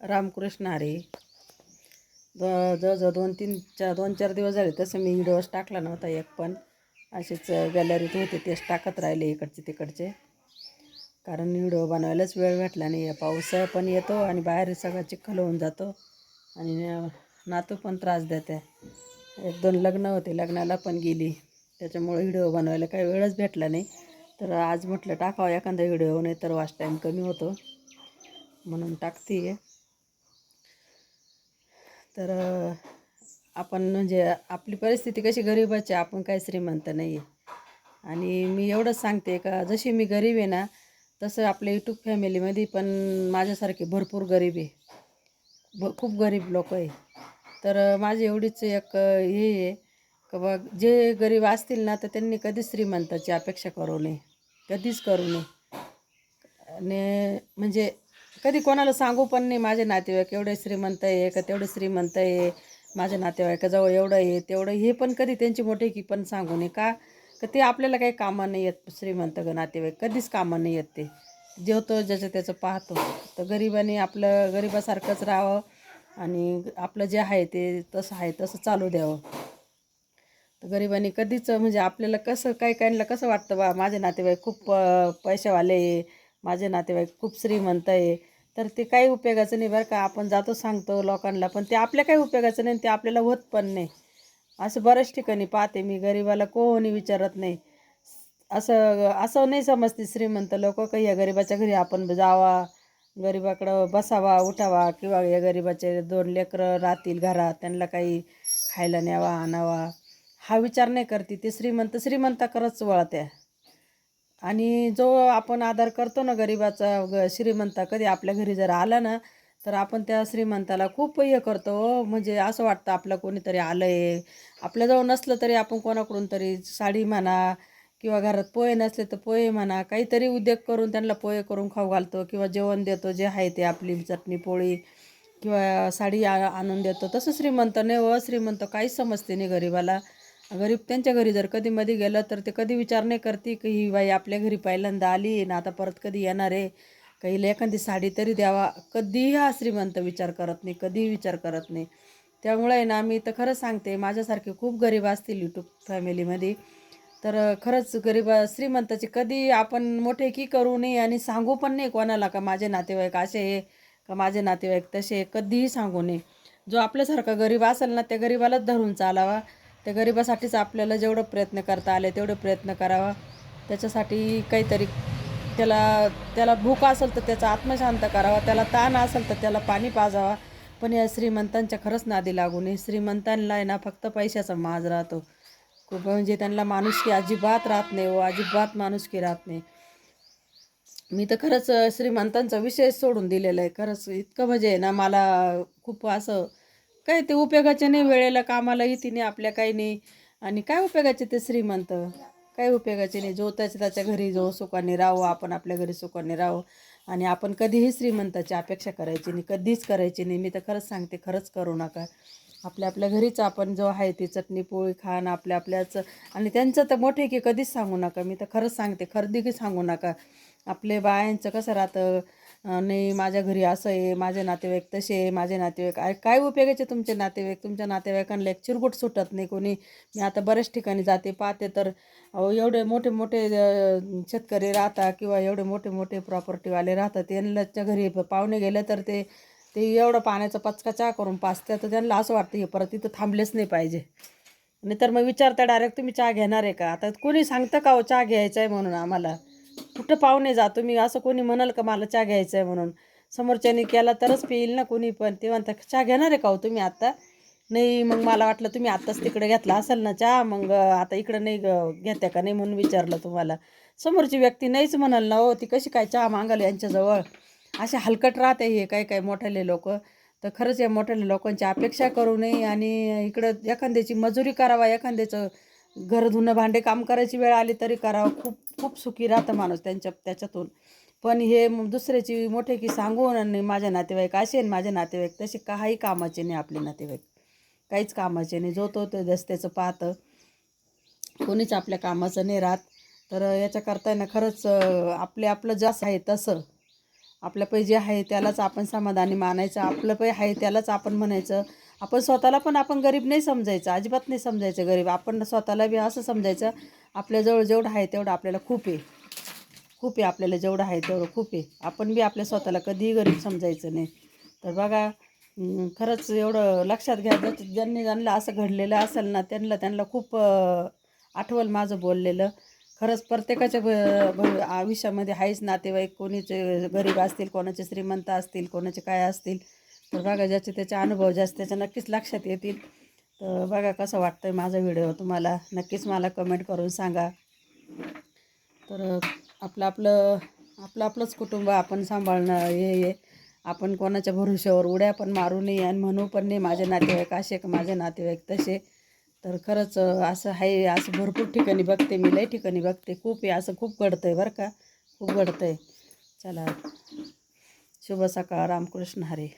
Ramakrishna Hari. The- जवळजवळ दोन तीन चार दोन चार दिवस झाले तसं मी व्हिडिओज टाकला नव्हता एक पण. असेच गॅलरीत होते तेच टाकत राहिले इकडचे तिकडचे. कारण व्हिडिओ बनवायलाच वेळ भेटला नाही. पाऊस पण येतो आणि बाहेर सगळं चिखल होऊन जातो आणि नातू पण त्रास देते. एक दोन लग्न होते लग्नाला पण गेली. त्याच्यामुळे व्हिडिओ बनवायला काही वेळच भेटला नाही. तर आज म्हटलं टाकावं एखादा व्हिडिओ नाही तर वाच टाईम कमी होतो. म्हणून टाकते आहे तर आपण म्हणजे आपली परिस्थिती कशी गरीबाची आपण काही श्रीमंत नाही आहे आणि मी एवढंच सांगते का जशी मी गरीब आहे ना तसं आपल्या युट्यूब फॅमिलीमध्ये पण माझ्यासारखे भरपूर गरीब आहे. भ खूप गरीब लोक आहे. तर माझी एवढीच एक हे आहे का बा जे गरीब असतील ना तर त्यांनी कधीच श्रीमंताची अपेक्षा करू नये. कधीच करू नये. आणि म्हणजे कधी कोणाला सांगू पण नाही माझे नातेवाईक एवढे श्रीमंत आहे का तेवढे श्रीमंत आहे माझ्या नातेवाईकाजवळ एवढं आहे तेवढं हे पण कधी त्यांची मोठी की पण सांगू नये. का? का ते आपल्याला काही कामं नाही येत श्रीमंत ग नातेवाईक कधीच कामं नाही येत ते. जेवतो ज्याचं त्याचं पाहतो. तर गरिबाने आपलं गरिबासारखंच राहावं आणि आपलं जे आहे ते तसं आहे तसं चालू द्यावं. तर गरिबांनी कधीच म्हणजे आपल्याला कसं काही काहींना कसं वाटतं बा माझे नातेवाईक खूप पैशावाले आहे माझे नातेवाईक खूप श्रीमंत आहे तर ते काही उपयोगाचं नाही बरं का. आपण जातो सांगतो लोकांना पण ते आपल्या काही उपयोगाचं नाही ते आपल्याला होत पण नाही. असं बऱ्याच ठिकाणी पाहते मी गरिबाला कोणी विचारत नाही. असं असं नाही समजते श्रीमंत लोक काही या गरिबाच्या घरी आपण जावा गरिबाकडं बसावा उठावा किंवा या गरिबाचे दोन लेकरं राहतील घरात त्यांना काही खायला न्यावा आणावा. हा विचार नाही करते. ते श्रीमंत श्रीमंताकडंच वळत्या. आणि जो आपण आधार करतो ना गरिबाचा ग श्रीमंता कधी आपल्या घरी जर आला ना तर आपण त्या श्रीमंताला खूप हे करतो हो, म्हणजे असं वाटतं आपलं कोणीतरी आलं आहे आपल्याजवळ नसलं तरी आपण कोणाकडून तरी साडी म्हणा किंवा घरात पोहे नसले तर पोहे म्हणा काहीतरी उद्योग करून त्यांना पोहे करून खाऊ घालतो किंवा जेवण देतो जे आहे ते आपली चटणी पोळी किंवा साडी आ आणून देतो. तसं श्रीमंत नाही व श्रीमंत काहीच समजते नाही गरिबाला. गरीब त्यांच्या घरी जर कधी मध्ये गेलं तर ते कधी विचार नाही करते की ही बाई आपल्या घरी पहिल्यांदा आली ना आता परत कधी येणार आहे. काही एखादी साडी तरी द्यावा. कधीही हा श्रीमंत विचार करत नाही कधीही विचार करत नाही. त्यामुळे आहे ना मी तर खरंच सांगते माझ्यासारखे खूप गरीब असतील यूट्यूब फॅमिलीमध्ये तर खरंच गरीब श्रीमंताची कधी आपण मोठे की करू नये आणि सांगू पण नाही कोणाला का माझे नातेवाईक असे आहे का माझे नातेवाईक तसे आहे, कधीही सांगू नये. जो आपल्यासारखा गरीब असेल ना त्या गरीबालाच धरून चालावा. त्या गरिबासाठीच आपल्याला जेवढं प्रयत्न करता आले तेवढे प्रयत्न करावा. त्याच्यासाठी काहीतरी त्याला त्याला भूक असेल तर त्याचा आत्मशांत करावा त्याला ताण असेल तर त्याला पाणी पाजावा. पण या श्रीमंतांच्या खरंच नादी लागू नये श्रीमंतांना आहे ना फक्त पैशाचा माज राहतो. खूप म्हणजे त्यांना माणुसकी अजिबात राहत नाही व अजिबात माणुसकी राहत नाही. मी तर खरंच श्रीमंतांचा विषय सोडून दिलेला आहे. खरंच इतकं म्हणजे आहे ना मला खूप असं काय ते उपयोगाचे नाही वेळेला कामाला येते नाही आपल्या काही नाही. आणि काय उपयोगाचे ते श्रीमंत? काय उपयोगाचे नाही? जो त्याच्या त्याच्या घरी जो सुखाने राहावं आपण आपल्या घरी सुखाने राहू. आणि आपण कधीही श्रीमंताची अपेक्षा करायची नाही कधीच करायची नाही. मी तर खरंच सांगते खरंच करू नका. आपल्या आपल्या घरीच आपण जो आहे ती चटणी पोळी खाण आपल्या आपल्याच. आणि त्यांचं तर मोठे की कधीच सांगू नका. मी तर खरंच सांगते खरेदी की सांगू नका. आपले बायांचं कसं राहतं? नाही माझ्या घरी असं आहे माझे नातेवाईक तसे आहे माझे नातेवाईक आहे. काय उपयोगाचे तुमचे नातेवाईक? तुमच्या नातेवाईकांना एक चिरगुट सुटत नाही कोणी? मी आता बऱ्याच ठिकाणी जाते पाहते तर एवढे मोठे मोठे शेतकरी राहतात किंवा एवढे मोठे मोठे प्रॉपर्टीवाले राहतात त्यांच्या घरी पाहुणे गेले तर ते ते एवढं पाण्याचा पचका चहा करून पाचतात तर त्यांना असं वाटतं हे परत तिथं थांबलेच नाही पाहिजे. नाहीतर मग विचारता डायरेक्ट तुम्ही चहा घेणार आहे का? आता कोणी सांगतं का हो चहा घ्यायचा आहे म्हणून आम्हाला. कुठं पाहुणे जा तुम्ही असं कोणी म्हणाल का मला चहा घ्यायचा आहे म्हणून? समोरच्यानी केला तरच पिईल ना कोणी पण. ते म्हणतात चहा घेणार आहे का हो तुम्ही आत्ता नाही मग मला वाटलं तुम्ही आत्ताच तिकडे घेतला असेल ना चहा मग आता इकडं नाही ग- घेत्या का नाही म्हणून विचारलं तुम्हाला. समोरची व्यक्ती नाहीच म्हणाल ना हो ती कशी काय चहा मागाल यांच्याजवळ? असे हलकट राहते हे काही काय मोठ्याले लोक. तर खरंच या मोठ्या लोकांची अपेक्षा करू नये आणि इकडं एखाद्याची मजुरी करावा एखाद्याचं घर धुणं भांडे काम करायची वेळ आली तरी करावं. खूप खूप सुखी राहतं माणूस त्यांच्या त्याच्यातून. पण हे दुसऱ्याची मोठे की सांगून आणि माझ्या नातेवाईक असे आणि माझे नातेवाईक तसे काही कामाचे नाही आपले नातेवाईक. काहीच कामाचे नाही. जो तो ते रस्त्याचं पाहतं. कोणीच आपल्या कामाचं नाही राहत. तर याच्याकरता ना खरंच आपले आपलं जसं आहे तसं. आपल्या पै जे आहे त्यालाच आपण समाधानी मानायचं. आपलं पै आहे त्यालाच आपण म्हणायचं. आपण स्वतःला पण आपण गरीब नाही समजायचं अजिबात नाही समजायचं गरीब. आपण स्वतःला बी असं समजायचं आपल्याजवळ जेवढं आहे तेवढं आपल्याला खूप आहे. खूप आहे आपल्याला जेवढं आहे तेवढं खूप आहे. आपण बी आपल्या स्वतःला कधीही गरीब समजायचं नाही. तर बघा खरंच एवढं लक्षात घ्या ज्यांनी ज्यांना असं घडलेलं असेल ना त्यांना त्यांना खूप आठवल माझं बोललेलं. खरंच प्रत्येकाच्या भ- भ- आयुष्यामध्ये आहेच नातेवाईक कोणीचे गरीब असतील कोणाचे श्रीमंत असतील कोणाचे काय असतील. तर बघा ज्याचे त्याचे अनुभव जास्त त्याच्या नक्कीच लक्षात येतील. तर बघा कसं वाटतं आहे माझा व्हिडिओ तुम्हाला नक्कीच मला कमेंट करून सांगा. तर आपलं आपलं आपलं आपलंच कुटुंब आपण सांभाळणं हे हे आपण कोणाच्या भरोश्यावर उड्या पण मारू नये आणि म्हणू पण नाही माझे नातेवाईक असे का माझे नातेवाईक तसे तर खरंच असं आहे असं भरपूर ठिकाणी बघते मी लई ठिकाणी बघते. खूप आहे असं खूप घडतं आहे बरं का. खूप घडतं आहे चला. शुभ सकाळ रामकृष्ण हरे.